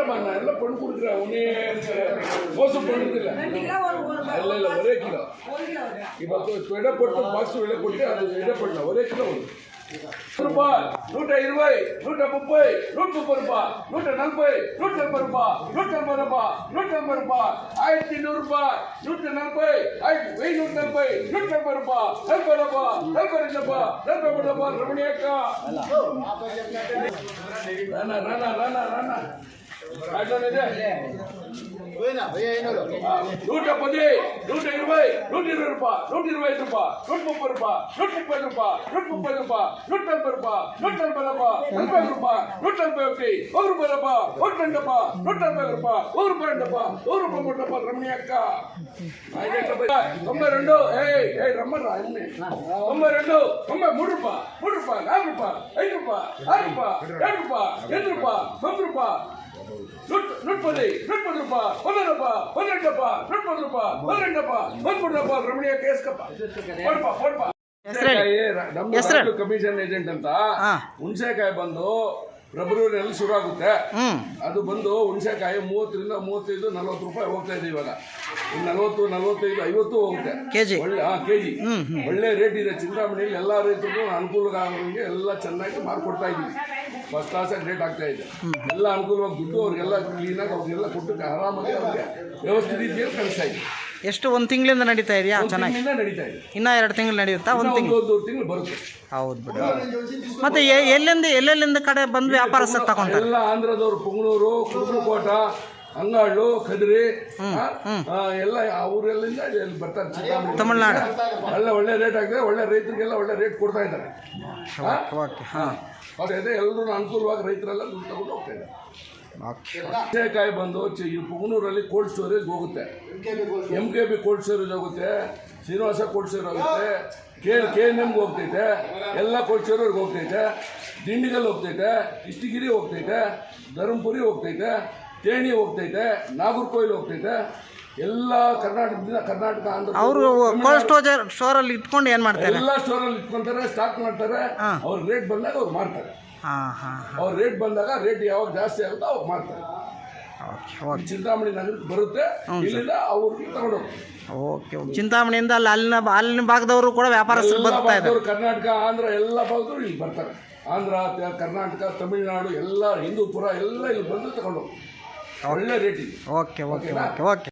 இல்லம்மா நான் எல்லாம் பொண்ணு கொடுக்குறேன். ஒன்னே மோசம் பொண்ணு இல்லை இல்லை இல்லை ஒரே கிலோ. இப்போ விட போட்டு பாக்ஸ் விட போட்டு அது விட பண்ணலாம் ஒரே கிலோ வரும் ரூபாய் நூற்ற இருபது நூற்ற முப்பது நூற்று முப்பது ரூபாய் நூற்ற நாற்பது நூற்று ஐம்பது ரூபாய் நூற்று ஐம்பது ரூபாய் நூற்று ஐம்பது ரூபாய் ஆயிரத்தி நூறு ரூபாய் நூற்று நாற்பது ஆயிரத்தி நூற்று நாற்பது நூற்று ஐம்பது ரூபாய் நாற்பது ரூபாய் நாற்பது ரெண்டு ரூபாய் நாற்பது மூணு ரூபாய் ரமணியக்கா ராணா నూట పది నూట ఇరవై నూట ఇరవై రూపాయలు నూట ఇరవై ఐదు రూపాయలు నూట ముప్పై రూపాయలు నూట ముప్పై రూపాయలు నూట ముప్పై రూపాయలు నూట నలభై రూపాయలు నూట నలభై రూపాయలు నలభై రూపాయలు నూట నలభై ఒకటి ఒక రూపాయి రూపాయలు నూట రెండు రూపాయలు నూట నలభై రూపాయలు ఒక రూపాయి రెండు రూపాయలు ఒక రూపాయి మూడు రూపాయలు రమణి అక్క తొంభై రెండు ఏ ఏ రమ్మరా అన్ని తొంభై రెండు తొంభై మూడు రూపాయలు మూడు రూపాయలు నాలుగు రూపాయలు ఐదు రూపాయలు ఆరు రూపాయలు ఏడు రూపాయలు ఎనిమిది రూపాయలు తొమ్మిది రూపాయలు ದುಡ್ಡು ದುಡ್ಡು ಕಮಿಷನ್ ಏಜೆಂಟ್ ಅಂತ. ಹುಣಸೆಕಾಯಿ ಬಂದು ಫೆಬ್ರವರಿಯಲ್ಲಿ ಶುರು ಆಗುತ್ತೆ. ಅದು ಬಂದು ಹುಣಸೆಕಾಯಿ ಮೂವತ್ತರಿಂದ ಮೂವತ್ತೈದು ನಲ್ವತ್ತು ರೂಪಾಯಿ ಹೋಗ್ತಾ ಇದೆ ಇವಾಗ. ನಲವತ್ತು ನಲವತ್ತೈದು ಐವತ್ತು ಹೋಗುತ್ತೆ. ಒಳ್ಳೆ ಹಾಂ ಕೆ ಜಿ ಒಳ್ಳೆ ರೇಟ್ ಇದೆ. ಚಿಂತಾಮಣಿಯಲ್ಲಿ ಎಲ್ಲ ರೈತರು ಅನುಕೂಲಗಾರರಿಗೆ ಎಲ್ಲ ಚೆನ್ನಾಗಿ ಮಾರ್ಕೊಡ್ತಾ ಇದ್ದೀವಿ. ಫಸ್ಟ್ ಕ್ಲಾಸಾಗಿ ರೇಟ್ ಆಗ್ತಾ ಇದೆ. ಎಲ್ಲ ಅನುಕೂಲವಾಗಿ ದುಡ್ಡು ಅವ್ರಿಗೆಲ್ಲ ಕ್ಲೀನಾಗಿ ಅವ್ರಿಗೆಲ್ಲ ಕೊಟ್ಟು ಆರಾಮಾಗಿ ಅವ್ರಿಗೆ ವ್ಯವಸ್ಥಿತ ರೀತಿಯಲ್ಲಿ ಕಳಿಸ್ತಾ ಇದೆ. ಎಷ್ಟು ಒಂದು ತಿಂಗಳಿಂದ ನಡೀತಾ ಇದೆಯಾ? ಚೆನ್ನಾಗಿ? ನಡೀತಾ ಇದೆ. ಇನ್ನೂ ಎರಡು ತಿಂಗಳು ನಡೆಯುತ್ತಾ? ಒಂದು ತಿಂಗಳು ಬರುತ್ತೆ. ಹೌದು ಬಿಡ. ಮತ್ತೆ ಎಲ್ಲಿಂದ ಎಲ್ಲೆಲ್ಲಿಂದ ಕಡೆ ಬಂದು ವ್ಯಾಪಾರಸ್ಥರು ತಗೊಂಡ್ರೆ ಎಲ್ಲ ಆಂಧ್ರದವ್ರು ಪುಂಗನೂರು ಕುರುಬಲಕೋಟ ಅಂಗಾಳು ಕದ್ರಿ ಎಲ್ಲ ಊರೆಲ್ಲಿಂದ ಇಲ್ಲಿ ಬರ್ತಾರೆ ತಮಿಳ್ನಾಡು. ಒಳ್ಳೆ ಒಳ್ಳೆ ರೇಟ್ ಆಗಿದೆ ಒಳ್ಳೆ ರೈತರಿಗೆಲ್ಲ ಒಳ್ಳೆ ರೇಟ್ ಕೊಡ್ತಾ ಇದ್ದಾರೆ. ಓಕೆ ಹಾಂ. ಇದೆ ಎಲ್ಲರೂ ಅನುಕೂಲವಾಗಿ ರೈತರೆಲ್ಲ ದುಡ್ಡು ತಗೊಂಡು ಹೋಗ್ತಾ ಇದ್ದಾರೆ. ಕಾಯಿ ಬಂದು ಪುಗನೂರಲ್ಲಿ ಈ ಪುಂಗನೂರಲ್ಲಿ ಕೋಲ್ಡ್ ಸ್ಟೋರೇಜ್ ಹೋಗುತ್ತೆ. M K B cold storage ಹೋಗುತ್ತೆ ಶ್ರೀನಿವಾಸ ಕೋಲ್ಡ್ ಸ್ಟೋರೇಜ್ ಹೋಗುತ್ತೆ ಕೆ ಕೆ ಎನ್ ಎಮ್ಗೆ ಹೋಗ್ತೈತೆ ಎಲ್ಲ ಕೋಲ್ಡ್ ಸ್ಟೋರೇಜ್ಗೆ ಹೋಗ್ತೈತೆ ದಿಂಡಿಗಲ್ ಹೋಗ್ತೈತೆ ಇಷ್ಟಗಿರಿ ಹೋಗ್ತೈತೆ ಧರ್ಮಪುರಿ ಹೋಗ್ತೈತೆ ತೇಣಿ ಹೋಗ್ತೈತೆ ನಾಗರ್ಕೋಯಿಲ್ ಹೋಗ್ತೈತೆ ಎಲ್ಲ ಕರ್ನಾಟಕದಿಂದ ಕರ್ನಾಟಕ ಆಂಧ್ರ ಅವರು ಕೋಲ್ಡ್ ಸ್ಟೋರ್ ಸ್ಟೋರಲ್ಲಿ ಇಟ್ಕೊಂಡು ಏನು ಮಾಡ್ತಾರೆ? ಎಲ್ಲ ಸ್ಟೋರಲ್ಲಿ ಇಟ್ಕೊಂತಾರೆ ಸ್ಟಾಕ್ ಮಾಡ್ತಾರೆ ಅವ್ರ ರೇಟ್ ಬಂದಾಗ ಅವ್ರು ಮಾಡ್ತಾರೆ ಅವ್ರ ರೇಟ್ ಬಂದಾಗ ರೇಟ್ ಯಾವಾಗ ಜಾಸ್ತಿ ಆಗುತ್ತೋ ಅವಾಗ ಮಾಡ್ತಾರೆ ಚಿಂತಾಮಣಿ ನಗರಕ್ಕೆ ಬರುತ್ತೆ ಇಲ್ಲಿಂದ ಅವ್ರಿಗೆ ತಗೊಂಡು ಹೋಗ್ತಾರೆ ಓಕೆ. ಚಿಂತಾಮಣಿಯಿಂದ ಅಲ್ಲಿ ಅಲ್ಲಿನ ಅಲ್ಲಿನ ಭಾಗದವರು ಕೂಡ ವ್ಯಾಪಾರಸ್ಥರು ಬರ್ತಾ ಇದ್ದಾರೆ. ಕರ್ನಾಟಕ ಆಂಧ್ರ ಎಲ್ಲ ಭಾಗದವರು ಇಲ್ಲಿ ಬರ್ತಾರೆ. ಆಂಧ್ರ ಕರ್ನಾಟಕ ತಮಿಳುನಾಡು ಎಲ್ಲ ಹಿಂದೂಪುರ ಎಲ್ಲ ಇಲ್ಲಿ ಬಂದು ತಗೊಂಡು ಹೋಗ್ತಾರೆ ಒಳ್ಳೆ ರೇಟ್ ಇದೆ ಓಕೆ ಓಕೆ ಓಕೆ ಓಕೆ